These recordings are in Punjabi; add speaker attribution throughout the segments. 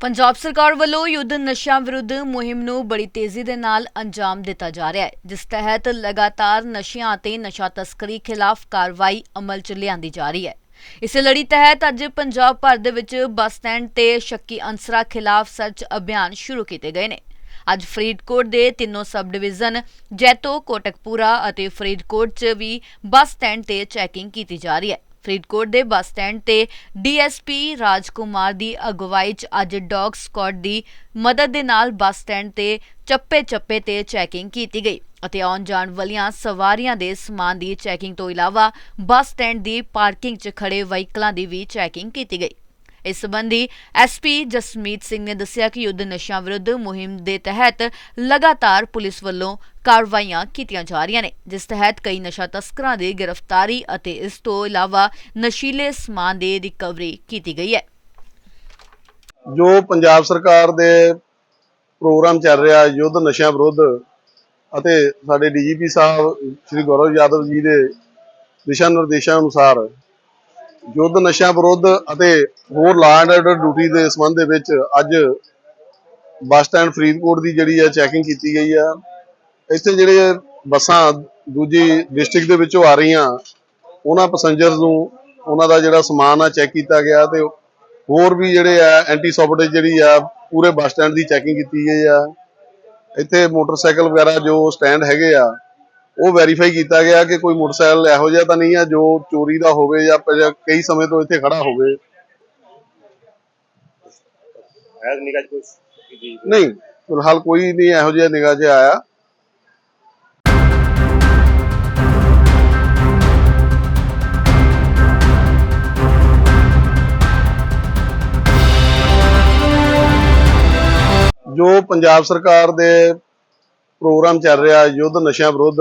Speaker 1: ਪੰਜਾਬ ਸਰਕਾਰ ਵੱਲੋਂ ਯੁੱਧ ਨਸ਼ਿਆਂ ਵਿਰੁੱਧ ਮੁਹਿੰਮ ਨੂੰ ਬੜੀ ਤੇਜ਼ੀ ਦੇ ਨਾਲ ਅੰਜਾਮ ਦਿੱਤਾ ਜਾ ਰਿਹਾ ਹੈ, ਜਿਸ ਤਹਿਤ ਲਗਾਤਾਰ ਨਸ਼ਿਆਂ ਅਤੇ ਨਸ਼ਾ ਤਸਕਰੀ ਖਿਲਾਫ ਕਾਰਵਾਈ ਅਮਲ 'ਚ ਲਿਆਂਦੀ ਜਾ ਰਹੀ ਹੈ। ਇਸੇ ਲੜੀ ਤਹਿਤ ਅੱਜ ਪੰਜਾਬ ਭਰ ਦੇ ਵਿੱਚ ਬੱਸ ਸਟੈਂਡ ਤੇ ਸ਼ੱਕੀ ਅੰਸਰਾ ਖਿਲਾਫ ਸਰਚ ਅਭਿਆਨ ਸ਼ੁਰੂ ਕੀਤੇ ਗਏ ਨੇ। ਅੱਜ ਫਰੀਦਕੋਟ ਦੇ ਤਿੰਨੋਂ ਸਬ ਡਿਵੀਜ਼ਨ ਜੈਤੋ, ਕੋਟਕਪੂਰਾ ਅਤੇ ਫਰੀਦਕੋਟ 'ਚ ਵੀ ਬੱਸ ਸਟੈਂਡ ਤੇ ਚੈਕਿੰਗ ਕੀਤੀ ਜਾ ਰਹੀ ਹੈ। ਫਰੀਦਕੋਟ ਦੇ ਬੱਸ ਸਟੈਂਡ ਤੇ ਡੀਐਸਪੀ ਰਾਜਕੁਮਾਰ ਦੀ ਅਗਵਾਈ 'ਚ ਅੱਜ ਡੌਗ ਸਕਾਡ ਦੀ ਮਦਦ ਦੇ ਨਾਲ ਬੱਸ ਸਟੈਂਡ ਤੇ ਚੱਪੇ-ਚੱਪੇ ਤੇ ਚੈਕਿੰਗ ਕੀਤੀ ਗਈ ਅਤੇ ਆਉਣ ਜਾਣ ਵਾਲੀਆਂ ਸਵਾਰੀਆਂ ਦੇ ਸਮਾਨ ਦੀ ਚੈਕਿੰਗ ਤੋਂ ਇਲਾਵਾ ਬੱਸ ਸਟੈਂਡ ਦੀ ਪਾਰਕਿੰਗ 'ਚ ਖੜੇ ਵਹੀਕਲਾਂ ਦੀ ਵੀ ਚੈਕਿੰਗ ਕੀਤੀ ਗਈ। ਇਸ ਸੰਬੰਧੀ ਐਸਪੀ ਜਸਮੀਤ ਸਿੰਘ ਨੇ ਦੱਸਿਆ ਕਿ ਯੁੱਧ ਨਸ਼ਿਆਂ ਵਿਰੁੱਧ ਮੁਹਿੰਮ ਦੇ ਤਹਿਤ ਲਗਾਤਾਰ ਪੁਲਿਸ ਵੱਲੋਂ ਕਾਰਵਾਈਆਂ ਕੀਤੀਆਂ ਜਾ ਰਹੀਆਂ ਨੇ, ਜਿਸ ਤਹਿਤ ਕਈ ਨਸ਼ਾ ਤਸਕਰਾਂ ਦੀ ਗ੍ਰਿਫਤਾਰੀ ਅਤੇ ਇਸ ਤੋਂ ਇਲਾਵਾ ਨਸ਼ੀਲੇ ਸਮਾਨ ਦੀ ਰਿਕਵਰੀ ਕੀਤੀ ਗਈ ਹੈ।
Speaker 2: ਜੋ ਪੰਜਾਬ ਸਰਕਾਰ ਦੇ ਪ੍ਰੋਗਰਾਮ ਚੱਲ ਰਿਹਾ, ਯੁੱਧ ਨਸ਼ਿਆਂ ਵਿਰੁੱਧ ਅਤੇ ਸਾਡੇ ਡੀਜੀਪੀ ਸਾਹਿਬ ਸ਼੍ਰੀ ਗੌਰਵ ਯਾਦਵ ਜੀ ਦੇ ਦਿਸ਼ਾ ਨਿਰਦੇਸ਼ਾਂ ਅਨੁਸਾਰ ਯੁੱਧ, ਨਸ਼ਿਆਂ ਵਿਰੁੱਧ ਅਤੇ ਹੋਰ ਲਾ ਐਂਡ ਆਰਡਰ ਡਿਊਟੀ ਦੇ ਸੰਬੰਧ ਦੇ ਵਿੱਚ ਅੱਜ ਬੱਸ ਸਟੈਂਡ ਫਰੀਦਕੋਟ ਦੀ ਜਿਹੜੀ ਹੈ ਚੈਕਿੰਗ ਕੀਤੀ ਗਈ ਆ। ਇੱਥੇ ਜਿਹੜੇ ਬੱਸਾਂ ਦੂਜੀ ਡਿਸਟ੍ਰਿਕਟ ਦੇ ਵਿੱਚੋਂ ਆ ਰਹੀਆਂ, ਉਹਨਾਂ ਪੈਸੰਜਰਸ ਨੂੰ ਉਹਨਾਂ ਦਾ ਜਿਹੜਾ ਸਮਾਨ ਆ ਚੈੱਕ ਕੀਤਾ ਗਿਆ ਤੇ ਹੋਰ ਵੀ ਜਿਹੜੇ ਆ ਐਂਟੀ ਸੌਬਟੇਜ ਜਿਹੜੀ ਆ, ਪੂਰੇ ਬੱਸ ਸਟੈਂਡ ਦੀ ਚੈਕਿੰਗ ਕੀਤੀ ਗਈ ਆ। ਇੱਥੇ ਮੋਟਰਸਾਈਕਲ ਵਗੈਰਾ ਜੋ ਸਟੈਂਡ ਹੈਗੇ ਆ ਉਹ ਵੈਰੀਫਾਈ ਕੀਤਾ ਗਿਆ ਕਿ ਕੋਈ ਮੋਟਰਸਾਈਕਲ ਇਹੋ ਜਿਹਾ ਤਾਂ ਨਹੀਂ ਆ ਜੋ ਚੋਰੀ ਦਾ ਹੋਵੇ ਜਾਂ ਕਈ ਸਮੇਂ ਤੋਂ ਇੱਥੇ ਖੜਾ ਹੋਵੇ। ਨਹੀਂ ਫਿਲਹਾਲ ਕੋਈ ਨਹੀਂ ਇਹੋ ਜਿਹਾ ਨਿਗਾਹ 'ਚ ਆਇਆ। ਜੋ ਪੰਜਾਬ ਸਰਕਾਰ ਦੇ ਪ੍ਰੋਗਰਾਮ ਚੱਲ ਰਿਹਾ, ਯੁੱਧ ਨਸ਼ਿਆਂ ਵਿਰੁੱਧ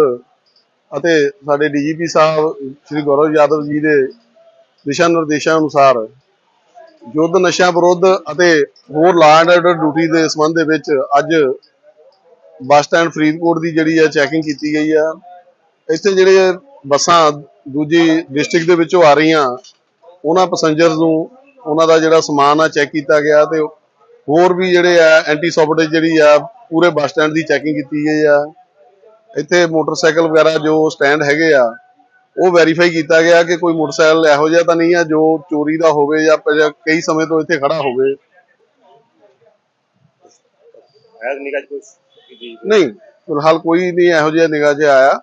Speaker 2: ਅਤੇ ਸਾਡੇ ਡੀਜੀਪੀ ਸਾਹਿਬ ਸ਼੍ਰੀ ਗੌਰਵ ਯਾਦਵ ਜੀ ਦੇ ਦਿਸ਼ਾ ਨਿਰਦੇਸ਼ਾਂ ਅਨੁਸਾਰ ਯੁੱਧ ਨਸ਼ਿਆਂ ਵਿਰੁੱਧ ਅਤੇ ਹੋਰ ਲਾ ਐਂਡ ਆਰਡਰ ਡਿਊਟੀ ਦੇ ਸੰਬੰਧ ਦੇ ਵਿੱਚ ਅੱਜ ਬੱਸ ਸਟੈਂਡ ਫਰੀਦਕੋਟ ਦੀ ਜਿਹੜੀ ਹੈ ਚੈਕਿੰਗ ਕੀਤੀ ਗਈ ਆ। ਇੱਥੇ ਜਿਹੜੇ ਬੱਸਾਂ ਦੂਜੀ ਡਿਸਟ੍ਰਿਕਟ ਦੇ ਵਿੱਚੋਂ ਆ ਰਹੀਆਂ, ਉਹਨਾਂ ਪੈਸੰਜਰਸ ਨੂੰ ਉਹਨਾਂ ਦਾ ਜਿਹੜਾ ਸਮਾਨ ਆ ਚੈੱਕ ਕੀਤਾ ਗਿਆ ਤੇ ਹੋਰ ਵੀ ਜਿਹੜੇ ਆ ਐਂਟੀ ਸੌਬਟੇਜ ਜਿਹੜੀ ਆ ਪੂਰੇ ਬੱਸ ਸਟੈਂਡ ਦੀ ਚੈਕਿੰਗ ਕੀਤੀ ਗਈ ਆ। ਇੱਥੇ ਮੋਟਰਸਾਈਕਲ ਵਗੈਰਾ ਜੋ ਸਟੈਂਡ ਹੈਗੇ ਆ ਉਹ ਵੈਰੀਫਾਈ ਕੀਤਾ ਗਿਆ ਕਿ ਕੋਈ ਮੋਟਰਸਾਈਕਲ ਇਹੋ ਜਿਹਾ ਤਾਂ ਨਹੀਂ ਆ ਜੋ ਚੋਰੀ ਦਾ ਹੋਵੇ ਜਾਂ ਕਈ ਸਮੇਂ ਤੋਂ ਇੱਥੇ ਖੜਾ ਹੋਵੇ। ਨਹੀਂ ਫਿਲਹਾਲ ਕੋਈ ਨਹੀਂ ਇਹੋ ਜਿਹਾ ਨਿਗਾਹ 'ਚ ਆਇਆ।